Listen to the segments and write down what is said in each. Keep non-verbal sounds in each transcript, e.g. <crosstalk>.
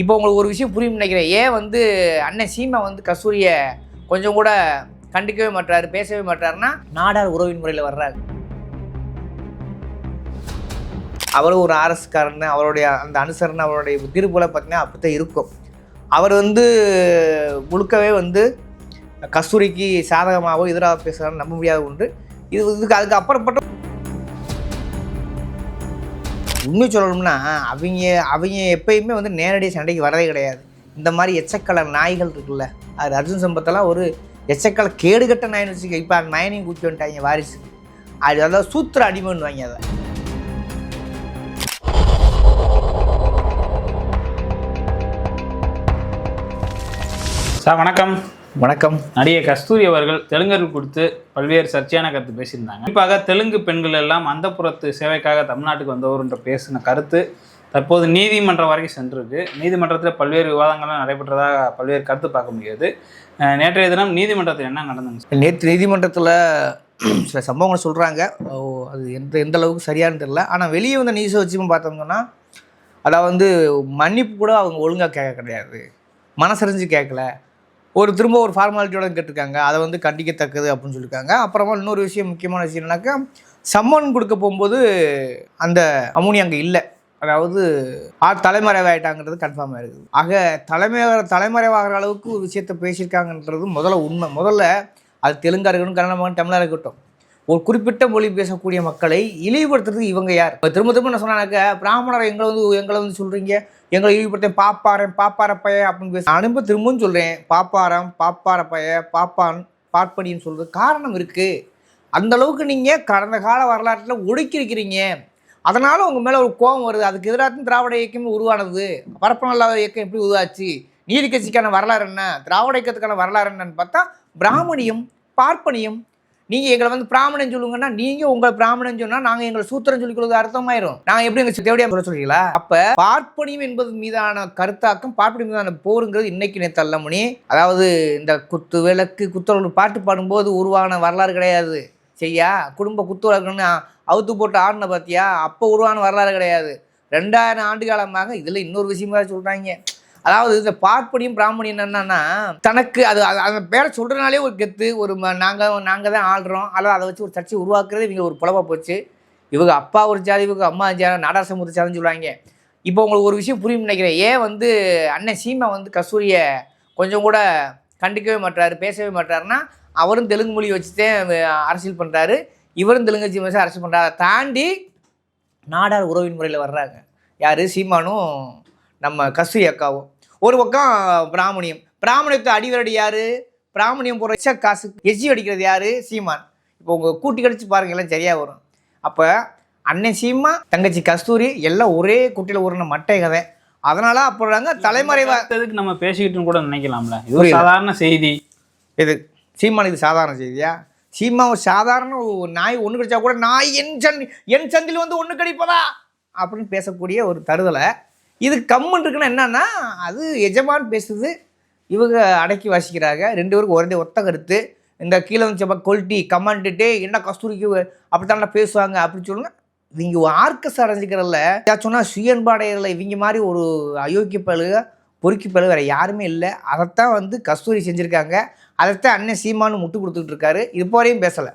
இப்போ உங்களுக்கு ஒரு விஷயம் புரியும் நினைக்கிறேன். ஏன் வந்து அண்ணன் சீமா வந்து கஸ்தூரியை கொஞ்சம் கூட கண்டிக்கவே மாட்டாரு பேசவே மாட்டாருன்னா நாடார் உறவின் முறையில் வர்றாரு. அவரும் ஒரு ஆர்எஸ்காரன்னு அவருடைய அந்த அனுசரணை அவருடைய திருப்புல பார்த்தீங்கன்னா அப்படித்தான் இருக்கும். அவர் வந்து முழுக்கவே வந்து கஸ்தூரிக்கு சாதகமாகவோ எதிராக பேசுகிறான்னு நம்ப முடியாத ஒன்று. இது இதுக்கு அதுக்கு அப்புறப்பட்ட உண்மை சொல்லணும்னா அவங்க அவங்க எப்பயுமே வந்து நேரடியாக சண்டைக்கு வரதே கிடையாது. இந்த மாதிரி எச்சக்கல நாய்கள் இருக்குல்ல அது அர்ஜுன் சம்பத்தெல்லாம் ஒரு எச்சக்கல கேடுகட்ட நாயின்னு வச்சுக்க இப்போ அந்த நயனையும் கூட்டி வந்துட்டாங்க வாரிசு அது அதாவது சூத்திர அடிமைன்னுவாங்க அதை. சார் வணக்கம். வணக்கம். நடிகை கஸ்தூரி அவர்கள் தெலுங்கர்கள் கொடுத்து பல்வேறு சர்ச்சையான கருத்து பேசியிருந்தாங்க. குறிப்பாக தெலுங்கு பெண்கள் எல்லாம் அந்தப்புறத்து சேவைக்காக தமிழ்நாட்டுக்கு வந்தவர் என்ற பேசின கருத்து தற்போது நீதிமன்றம் வரைக்கும் சென்றிருக்கு. நீதிமன்றத்தில் பல்வேறு விவாதங்கள்லாம் நடைபெற்றதாக பல்வேறு கருத்து பார்க்க முடியாது. நேற்றைய தினம் நீதிமன்றத்தில் என்ன நடந்துங்க? நேற்று நீதிமன்றத்தில் <clears throat> சில சம்பவங்கள் சொல்கிறாங்க அது எந்த எந்த அளவுக்கு சரியானு தெரில ஆனால் வெளியே வந்த நியூஸை வச்சு பார்த்தோம்னா அதாவது வந்து மன்னிப்பு கூட அவங்க ஒழுங்காக கேட்க கிடையாது. மனசறிஞ்சு கேட்கல. ஒரு திரும்ப ஒரு ஃபார்மாலிட்டியோட கேட்டிருக்காங்க. அதை வந்து கண்டிக்கத்தக்கது அப்படின்னு சொல்லியிருக்காங்க அப்புறமா இன்னொரு விஷயம் முக்கியமான விஷயம் என்னன்னாக்கா சம்மன் கொடுக்க போகும்போது அந்த அமுனி அங்கே இல்லை. அதாவது ஆ தலைமறைவாயிட்டாங்கிறது கன்ஃபார்ம் ஆயிருக்குது ஆக தலைமையாக தலைமறைவாகிற அளவுக்கு ஒரு விஷயத்தை பேசியிருக்காங்கன்றது முதல்ல உண்மை. முதல்ல அது தெலுங்கா இருக்கட்டும் கன்னடமாக தமிழாக இருக்கட்டும். ஒரு குறிப்பிட்ட மொழி பேசக்கூடிய மக்களை இழிவுபடுத்துறதுக்கு இவங்க யார்? இப்போ திரும்ப திரும்ப என்ன சொன்னாக்க பிராமணரை எங்களை வந்து எங்களை வந்து சொல்கிறீங்க எங்களை இழிவுபடுத்த பாப்பாரன் பாப்பார பைய அப்படின்னு பேச அனுப்ப திரும்பவும் சொல்கிறேன் பாப்பாரம் பாப்பார பைய பாப்பான் பார்ப்பனின்னு சொல்கிறது காரணம் இருக்குது அந்த அளவுக்கு நீங்கள் கடந்த கால வரலாற்றில் ஒடுக்கியிருக்கிறீங்க. அதனால் உங்கள் மேலே ஒரு கோபம் வருது. அதுக்கு எதிராக திராவிட இயக்கம் உருவானது. பரப்பனல்லாத இயக்கம் எப்படி உருவாச்சு? நீதி கட்சிக்கான வரலாறு என்ன? திராவிட இயக்கத்துக்கான வரலாறு என்னன்னு பார்த்தா பிராமணியம் பார்ப்பனியம் நீங்கள் எங்களை வந்து பிராமணன் சொல்லுங்கன்னா நீங்கள் உங்களை பிராமணன் சொன்னால் நாங்கள் எங்களை சூத்திரம் சொல்லிக் கொடுக்க அர்த்தமாயிரும். நாங்கள் எப்படி எங்கள் தேவடியா சொல்ல சொல்றீங்களா? அப்போ பார்ப்பனியம் என்பது மீதான கருத்தாக்கம் பார்ப்பனியம் மீதான போருங்கிறது இன்னைக்கு நேற்று அல்லமணி அதாவது இந்த குத்து விளக்கு குத்துறவு பாட்டு பாடும்போது உருவான வரலாறு கிடையாது. செய்யா குடும்ப குத்து விளக்குன்னு அவுத்து போட்டு ஆடின பார்த்தியா அப்போ உருவான வரலாறு கிடையாது. ரெண்டாயிரம் ஆண்டு காலமாக இதில் இன்னொரு விஷயமா சொல்கிறாங்க அதாவது இந்த பார்ப்பனியும் பிராமணியம் என்னன்னா தனக்கு அது அந்த பேரை சொல்கிறனாலே ஒரு கெத்து ஒரு நாங்கள் நாங்கள் தான் ஆள்றோம். அல்லது அதை வச்சு ஒரு சர்ச்சை உருவாக்குறது இவங்க ஒரு புலவா போச்சு. இவங்க அப்பா ஒரு ஜாதி இவங்க அம்மா ஜாதி நாடாசம் ஒரு சாதின்னு சொல்லுவாங்க. இப்போ உங்களுக்கு ஒரு விஷயம் புரியும் நினைக்கிறேன். ஏன் வந்து அண்ணன் சீமா வந்து கஸ்தூரியை கொஞ்சம் கூட கண்டிக்கவே மாட்டாரு பேசவே மாட்டாருன்னா அவரும் தெலுங்கு மொழி வச்சுதான் அரசியல் பண்ணுறாரு இவரும் தெலுங்கு வச்சு வச்சு அரசியல் பண்ணுறாரு அதை தாண்டி நாடார் உறவின் முறையில் வர்றாங்க. யார்? சீமானும் நம்ம கஸ்தூரி அக்காவும். ஒரு பக்கம் பிராமணியம். பிராமணியத்தை அடிவரடி யார்? பிராமணியம் போகிற எச்ச காசு எச்சி அடிக்கிறது யார்? சீமான். இப்போ உங்கள் கூட்டி கடிச்சு பாருங்க எல்லாம் சரியாக வரும். அப்போ அண்ணன் சீமா தங்கச்சி கஸ்தூரி எல்லாம் ஒரே குட்டியில் ஊறின மட்டை கதை. அதனால அப்புறம் தலைமறைவா அடுத்ததுக்கு நம்ம பேசிக்கிட்டு கூட நினைக்கலாம்ல. இது ஒரு. சாதாரண செய்தி. இது சீமான் இது சாதாரண செய்தியா? சீமா ஒரு சாதாரண ஒரு நாய் ஒன்று கடிச்சா கூட நாய் என் சந்தி என் சந்தில் வந்து ஒன்று கடிப்பதா? அப்படின்னு பேசக்கூடிய ஒரு தருதலை இது கம்முன்னு இருக்குன்னா என்னன்னா அது எஜமான் பேசுது இவங்க அடக்கி வாசிக்கிறாங்க. ரெண்டு பேருக்கும் ஒரே ஒத்த கருத்து. இந்த கீழே வந்து கொல்ட்டி கமாண்டுட்டே என்ன கஸ்தூரிக்கு அப்படித்தானே பேசுவாங்க? அப்படின்னு சொல்லுங்க. இவங்க ஆர்கஸ் அடைஞ்சிக்கிறதில்ல சொன்னால் சுயன்பாடையில் இவங்க மாதிரி ஒரு அயோக்கிய பழுக பொறுக்கி பழுக வேறு யாருமே இல்லை. அதைத்தான் வந்து கஸ்தூரி செஞ்சுருக்காங்க. அதைத்தான் அண்ணன் சீமானு முட்டு கொடுத்துட்டு இருக்காரு. இப்போ வரையும் பேசலை.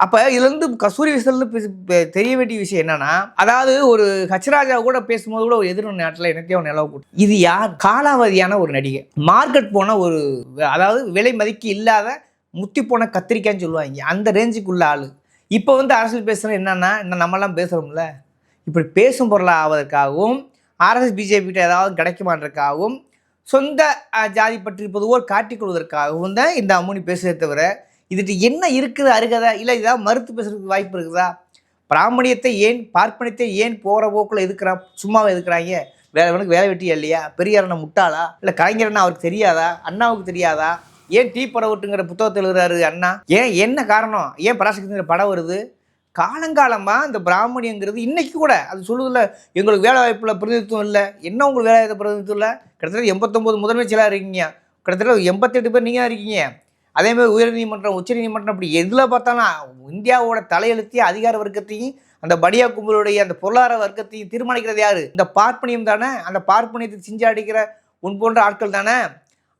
அப்போ இதுலேருந்து கஸ்தூரி விஷயத்துல தெரிய வேண்டிய விஷயம் என்னன்னா அதாவது ஒரு ஹச்ராஜா கூட பேசும்போது கூட ஒரு எதிர்ப்பு நாட்டில் எனக்கே ஒரு நிலவு கூட்டு இது யார்? காலாவதியான ஒரு நடிகை. மார்க்கெட் போன ஒரு அதாவது விலை மதிக்க இல்லாத முத்தி போன கத்திரிக்காய்ன்னு சொல்லுவாங்க. அந்த ரேஞ்சுக்குள்ள ஆள். இப்போ வந்து அரசியல் பேசுகிற என்னன்னா இன்னும் நம்மலாம் பேசுகிறோம்ல இப்படி பேசும் பொருளாக ஆவதற்காகவும் ஆர்எஸ் பிஜேபிகிட்ட ஏதாவது கிடைக்குமான்றதுக்காகவும் சொந்த ஜாதி பற்றி இருப்பது பொதுவோர் காட்டிக்கொள்வதற்காகவும் தான் இந்த அம்முனி பேசுகிறத தவிர இதுட்டு என்ன இருக்குது அருகதா? இல்லை ஏதாவது மறுத்து பேசுறதுக்கு வாய்ப்பு இருக்குதா? பிராமணியத்தை ஏன் பார்ப்பனியத்தை ஏன் போகிற போக்கில் எதுக்குறான் சும்மாவை எதுக்குறாங்க? வேற வேணுக்கு வேலை வெட்டியா இல்லையா? பெரியார் அண்ணன் முட்டாளா? இல்லை கலைஞர்னா அவருக்கு தெரியாதா? அண்ணாவுக்கு தெரியாதா? ஏன் டீ படம் விட்டுங்கிற புத்தகத்தில் எழுதுறாரு அண்ணா? ஏன் என்ன காரணம்? ஏன் பராசக்திங்கிற படம் வருது? காலங்காலமாக இந்த பிராமணியங்கிறது இன்றைக்கி கூட அது சொல்லுதில்ல எங்களுக்கு வேலை வாய்ப்பில் பிரதிநிதித்துவம் இல்லை. என்ன உங்களுக்கு வேலை வாய்ப்பு பிரதிநிதித்துவம் இல்லை? கிட்டத்தட்ட எண்பத்தொம்போது முதன்மை இருக்கீங்க. கிட்டத்தட்ட எண்பத்தெட்டு பேர் நீங்கள் இருக்கீங்க. அதே மாதிரி உயர்நீதிமன்றம் உச்சநீதிமன்றம் அப்படி எதில் பார்த்தாலும் இந்தியாவோட தலையெழுத்தையும் அதிகார வர்க்கத்தையும் அந்த படியா கும்பலுடைய அந்த பொருளாதார வர்க்கத்தையும் தீர்மானிக்கிறது யார்? இந்த பார்ப்பனியம் தானே? அந்த பார்ப்பனியத்தை சிஞ்சாடிக்கிற உன் போன்ற ஆட்கள் தானே?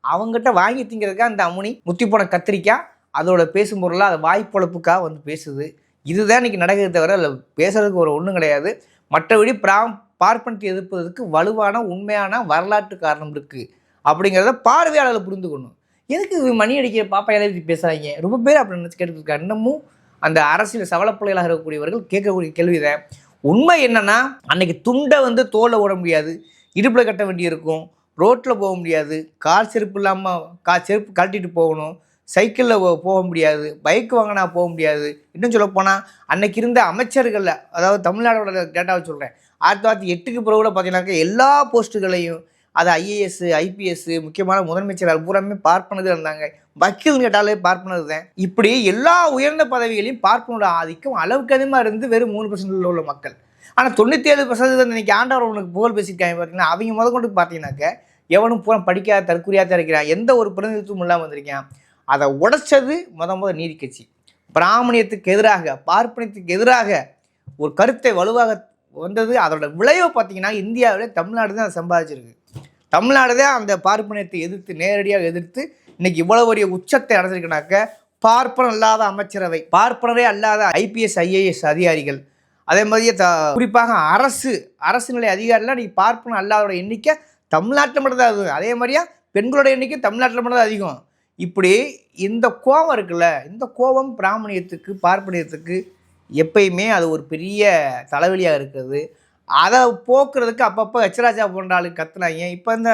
அவங்ககிட்ட வாங்கி திங்கிறதுக்காக அந்த அமுனி முத்தி போன கத்திரிக்காய் அதோட பேசும் பொருளாக அது வாய்ப்பொழப்புக்காக வந்து பேசுது. இதுதான் இன்றைக்கி நடக்குது தவிர அதில் பேசுறதுக்கு ஒரு ஒன்றும் கிடையாது. மற்றபடி பிரா பார்ப்பனத்தை எதிர்ப்பதற்கு வலுவான உண்மையான வரலாற்று காரணம் இருக்குது அப்படிங்கிறத பார்வையாளர்கள் புரிந்துக்கணும். எதுக்கு மணி அடிக்கிற பாப்பா பற்றி பேசுகிறாங்க ரொம்ப பேர் அப்படி நினச்சி கேட்டுருக்காங்க இன்னமும் அந்த அரசியல் சவலப்பிள்ளைகளாக இருக்கக்கூடியவர்கள் கேட்கக்கூடிய கேள்விதை உண்மை என்னன்னா அன்னைக்கு துண்டை வந்து தோலை ஓட முடியாது. இடுப்பில் கட்ட வேண்டியிருக்கும் ரோட்டில் போக முடியாது. கால் செருப்பு இல்லாமல் கா செருப்பு கழட்டிட்டு போகணும். சைக்கிளில் போக முடியாது. பைக் வாங்கினா போக முடியாது. இன்னும் சொல்ல போனால் அன்னைக்கு இருந்த அமைச்சர்களில் அதாவது தமிழ்நாடோட டேட்டாவை சொல்கிறேன் ஆயிரத்தி தொள்ளாயிரத்தி எட்டுக்கு பிறகு கூட பார்த்தீங்கன்னாக்கா எல்லா போஸ்ட்டுகளையும் அது ஐஏஎஸ் ஐபிஎஸ் முக்கியமான முதன்மை செயலாளர் பூராமே பார்ப்பனது இருந்தாங்க. வக்கீல் கேட்டாலே பார்ப்பனது தான் இப்படி எல்லா உயர்ந்த பதவிகளையும் பார்ப்பனோட ஆதிக்கம் அளவுக்கு அதிகமாக இருந்து வெறும் மூணு பர்சன்டில் உள்ள மக்கள். ஆனால் தொண்ணூற்றி ஏழு பர்சன்ட் இன்னைக்கு ஆண்டவர் உனக்கு புகழ் பேசியிருக்காங்க பார்த்தீங்கன்னா அவங்க முத கொண்டு பார்த்தீங்கன்னாக்க எவனும் பூரா படிக்காத தற்கொலையாக தான் இருக்கிறான். எந்த ஒரு பிரதிநிதித்துவம் இல்லாமல் வந்திருக்கான். அதை உடைச்சது முத முத நீதி கட்சி. பிராமணியத்துக்கு எதிராக பார்ப்பனியத்துக்கு எதிராக ஒரு கருத்தை வலுவாக வந்தது. அதோட விளைவை பார்த்தீங்கன்னா இந்தியாவில் தமிழ்நாடு தான் அதை சம்பாதிச்சிருக்கு. தமிழ்நாடு தான் அந்த பார்ப்பனியத்தை எதிர்த்து நேரடியாக எதிர்த்து இன்னைக்கு இவ்வளவு பெரிய உச்சத்தை அடைஞ்சிருக்குனாக்க பார்ப்பனம் இல்லாத அமைச்சரவை பார்ப்பனரே அல்லாத ஐபிஎஸ் ஐஏஎஸ் அதிகாரிகள். அதே மாதிரியே த குறிப்பாக அரசு அரசு நிலை அதிகாரிலாம் இன்றைக்கி பார்ப்பனம் அல்லாதோட எண்ணிக்கை தமிழ்நாட்டில் மட்டும்தான் அது அதே மாதிரியா பெண்களோட எண்ணிக்கை தமிழ்நாட்டில் மட்டும்தான் அதிகம். இப்படி இந்த கோபம் இருக்குல்ல இந்த கோபம் பிராமணியத்துக்கு பார்ப்பனியத்துக்கு எப்பயுமே அது ஒரு பெரிய தலைவலியாக இருக்குது அதை போக்குறதுக்கு அப்பப்போ ஹெச்ராஜா போன்ற ஆளு கத்துனாங்க. இப்போ இந்த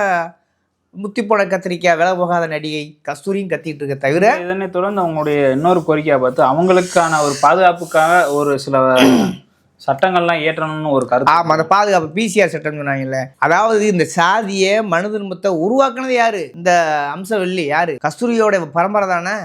முத்தி போன கத்திரிக்காய் விலை போகாத நடிகை கஸ்தூரியும் கத்திட்டு இருக்க தவிர இதனை தொடர்ந்து அவங்களுடைய இன்னொரு கோரிக்கையை பார்த்து அவங்களுக்கான ஒரு பாதுகாப்புக்காக ஒரு சில சட்டங்கள்லாம் ஏற்றணும்னு ஒரு கருத்து. ஆமாம் அந்த பாதுகாப்பு பிசிஆர் சட்டம் சொன்னாங்கல்ல. அதாவது இந்த சாதிய மனு திரும்பத்தை உருவாக்குனது யாரு? இந்த அம்சவல்லி யாரு? கஸ்தூரியோட பரம்பரை தானே?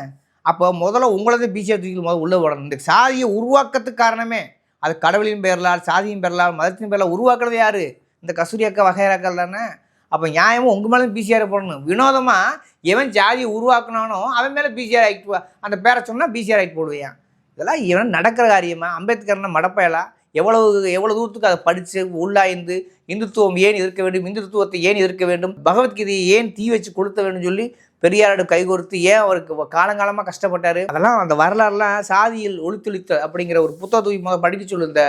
அப்போ முதல்ல உங்களது பிசிஆர் தூக்கி முதல்ல உள்ள விடணும் இந்த சாதியை உருவாக்கத்துக்கு காரணமே அது கடவுளின் பேரலால் சாதியின் பேரலால் மதத்தின் பெயரில் உருவாக்குறது யார்? இந்த கஸ்தூரி அக்கா வகையறாக்கள் தானே? அப்போ நியாயமும் உங்கள் மேலே பிசிஆர் போடணும். வினோதமாக எவன் ஜாதியை உருவாக்குனானோ அவன் மேலே பிசிஆர் ஆக்ட் அந்த பேரை சொன்னால் பிசிஆர் ஆக்ட் போடுவேன் இதெல்லாம் இவன் நடக்கிற காரியமாக அம்பேத்கர்னா மடப்பயலா? எவ்வளவு எவ்வளவு தூரத்துக்கு அதை படித்து உள்ளாய்ந்து இந்துத்துவம் ஏன் எதிர்க்க வேண்டும் இந்துத்துவத்தை ஏன் எதிர்க்க வேண்டும் பகவத்கீதையை ஏன் தீ வச்சு கொளுத்த வேண்டும் சொல்லி பெரியாரோட கைகோர்த்து ஏன் அவருக்கு காலங்காலமாக கஷ்டப்பட்டார்? அதெல்லாம் அந்த வரலாறுலாம் சாதியில் ஒளித்தொழித்த அப்படிங்கிற ஒரு புத்தகத்தை படிக்க சொல்லு இந்த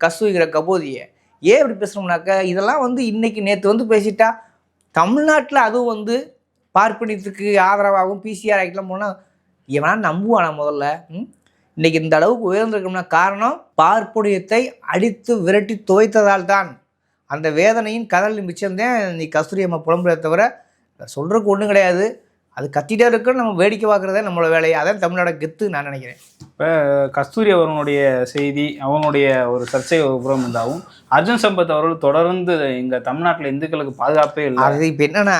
கஸ்தூரிங்கிற கபோதியை. ஏன் இப்படி பேசுகிறோம்னாக்க இதெல்லாம் வந்து இன்றைக்கி நேற்று வந்து பேசிட்டா தமிழ்நாட்டில் அதுவும் வந்து பார்ப்பனியத்துக்கு ஆதரவாகவும் பிசிஆர் ஆகிக்கலாம் போனால் எவனா நம்புவானா முதல்ல? ம்? இன்னைக்கு இந்த அளவுக்கு உயர்ந்திருக்கணும்னா காரணம் பார்ப்பனியத்தை அடித்து விரட்டி துவைத்ததால் தான். அந்த வேதனையின் கடலின் மிச்சம்தான் நீ கஸ்தூரி அம்மா புலம்புறத தவிர சொல்கிறதுக்கு ஒன்றும் கிடையாது. அது கத்திட்டே இருக்குன்னு நம்ம வேடிக்கை பார்க்குறதே நம்மளோட வேலையை? அதான் தமிழோட கெத்து நான் நினைக்கிறேன். கஸ்தூரி அவர்களுடைய செய்தி அவங்களுடைய ஒரு சர்ச்சை புறம் இருந்தாலும் அர்ஜுன் சம்பத் அவர்கள் தொடர்ந்து இங்க தமிழ்நாட்டில் இந்துக்களுக்கு பாதுகாப்பே இல்லை. அது இப்போ என்னன்னா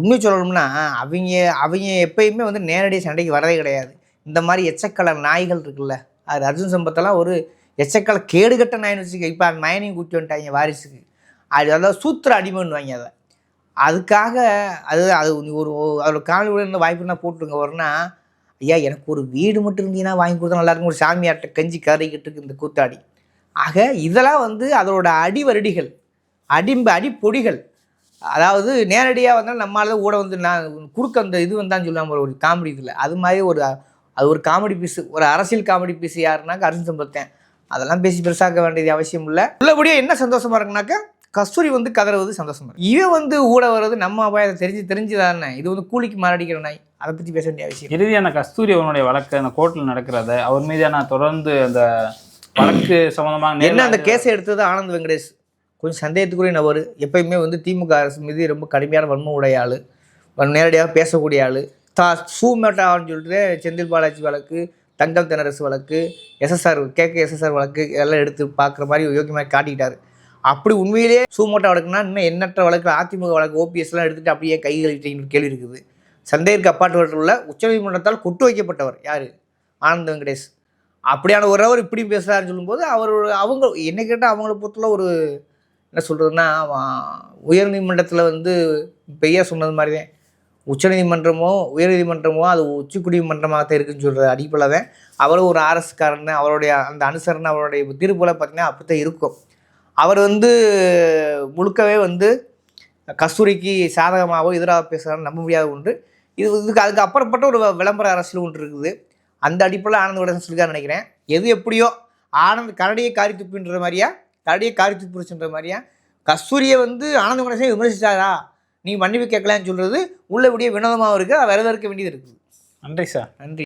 உண்மை சொல்லணும்னா அவங்க அவங்க எப்பயுமே வந்து நேரடி சண்டைக்கு வரதே கிடையாது. இந்த மாதிரி எச்சக்கலர் நாய்கள் இருக்குல்ல அது அர்ஜுன் சம்பத்தெல்லாம் ஒரு எச்சக்கல கேடுகட்ட நாயின்னு வச்சுக்க இப்போ நயனையும் கூட்டி வந்துட்டாங்க வாரிசுக்கு. அது அதாவது சூத்திர அடிமைன்னுவாங்க அதை. அதுக்காக அது அது ஒரு அதோட காணொலி கூட வாய்ப்புனா வாய்ப்பு போட்டுருங்க வரனா ஐயா எனக்கு ஒரு வீடு மட்டும் இருந்தீங்கன்னா வாங்கி கொடுத்தா நல்லா இருக்கும் ஒரு சாமியார்ட்ட கஞ்சி கறிக்கிட்டு இருக்கு இந்த கூத்தாடி. ஆக இதெல்லாம் வந்து அதோட அடிவரடிகள் அடிம்பு அடிப்பொடிகள். அதாவது நேரடியாக வந்தாலும் நம்மளால கூட வந்து நான் குறுக்க அந்த இது வந்தான்னு சொல்லாமல் ஒரு காமெடி இதில். அது மாதிரி ஒரு அது ஒரு காமெடி பீஸ் ஒரு அரசியல் காமெடி பீஸ் யாருனாக்கா அர்ஜுன் சம்பத்தேன் அதெல்லாம் பேசி பெருசாக்க வேண்டியது அவசியம் இல்லை. உள்ளபடியே என்ன சந்தோஷமா இருக்குனாக்கா கஸ்தூரி வந்து கதறுவது சந்தோஷமா இருக்கு. இவன் வந்து ஊட வர்றது நம்ம அபாயம் அதை தெரிஞ்சு தெரிஞ்சுதானே. இது வந்து கூலிக்கு மாரடிக்கிற நாய். அதை பற்றி பேச வேண்டிய அவசியம் இறுதியான கஸ்தூரி அவனுடைய வழக்கு அந்த கோர்ட்டில் நடக்கிறத அவர் மீதான தொடர்ந்து அந்த வழக்கு சம்பந்தமாக என்ன அந்த கேஸை எடுத்தது? ஆனந்த் வெங்கடேஷ். கொஞ்சம் சந்தேகத்துக்குரிய நபர். எப்பயுமே வந்து திமுக அரசு மீது ரொம்ப கடுமையான வன்மம் உடைய ஆள் நேரடியாக பேசக்கூடிய ஆள். தா சூமேட்டான்னு சொல்லிட்டு செந்தில் பாலாஜி வழக்கு தங்கம் தெனரசு வழக்கு எஸ்எஸ்ஆர் கேகே எஸ்எஸ்ஆர் வழக்கு எல்லாம் எடுத்து பார்க்குற மாதிரி யோகியமாக காட்டிக்கிட்டார் அப்படி உண்மையிலேயே சூமோட்டா வழக்குனா இன்னும் எண்ணற்ற வழக்கு அதிமுக வழக்கு ஓபிஎஸ்லாம் எடுத்துகிட்டு அப்படியே கை கழிட்டீங்கன்னு கேள்வி இருக்குது. சந்தேகருக்கு அப்பாற்பட்டுள்ள உச்சநீதிமன்றத்தால் கொட்டு வைக்கப்பட்டவர் யார்? ஆனந்த் வெங்கடேஷ். அப்படியான ஒரு அவர் இப்படி பேசுகிறாருன்னு சொல்லும்போது அவர் அவங்க என்ன கேட்டால் அவங்கள பொறுத்தல ஒரு என்ன சொல்கிறதுன்னா உயர்நீதிமன்றத்தில் வந்து பெய்யா சொன்னது மாதிரி தான் உச்சநீதிமன்றமோ உயர்நீதிமன்றமோ அது உச்சக்குடிமன்றமாக தான் இருக்குன்னு சொல்கிற அடிப்படையில் தான் அவரும் ஒரு ஆர்எஸ்காரன் அவருடைய அந்த அனுசரணை அவருடைய தீர்ப்புல அப்படி அப்படித்தான் இருக்கும். அவர் வந்து முழுக்கவே வந்து கஸ்தூரிக்கு சாதகமாகவோ எதிராக பேசுகிறான்னு நம்ப முடியாத ஒன்று. இது இதுக்கு அதுக்கு அப்புறப்பட்ட ஒரு விளம்பர அரசியல் ஒன்று இருக்குது. அந்த அடிப்படையில் ஆனந்த் விடசன் சொல்லிக்கான்னு நினைக்கிறேன். எது எப்படியோ ஆனந்த் கரடியை காரி துப்புன்ற மாதிரியா கரடியை காரி துப்புச்சுன்ற மாதிரியா கஸ்தூரியை வந்து ஆனந்த கணேசன் விமர்சித்தாரா நீ மன்னிப்பு கேட்கலான்னு சொல்கிறது உள்ளபடியே வினோதமாகவும் இருக்குது அதை வரவேற்க வேண்டியது இருக்குது. நன்றி சார். நன்றி.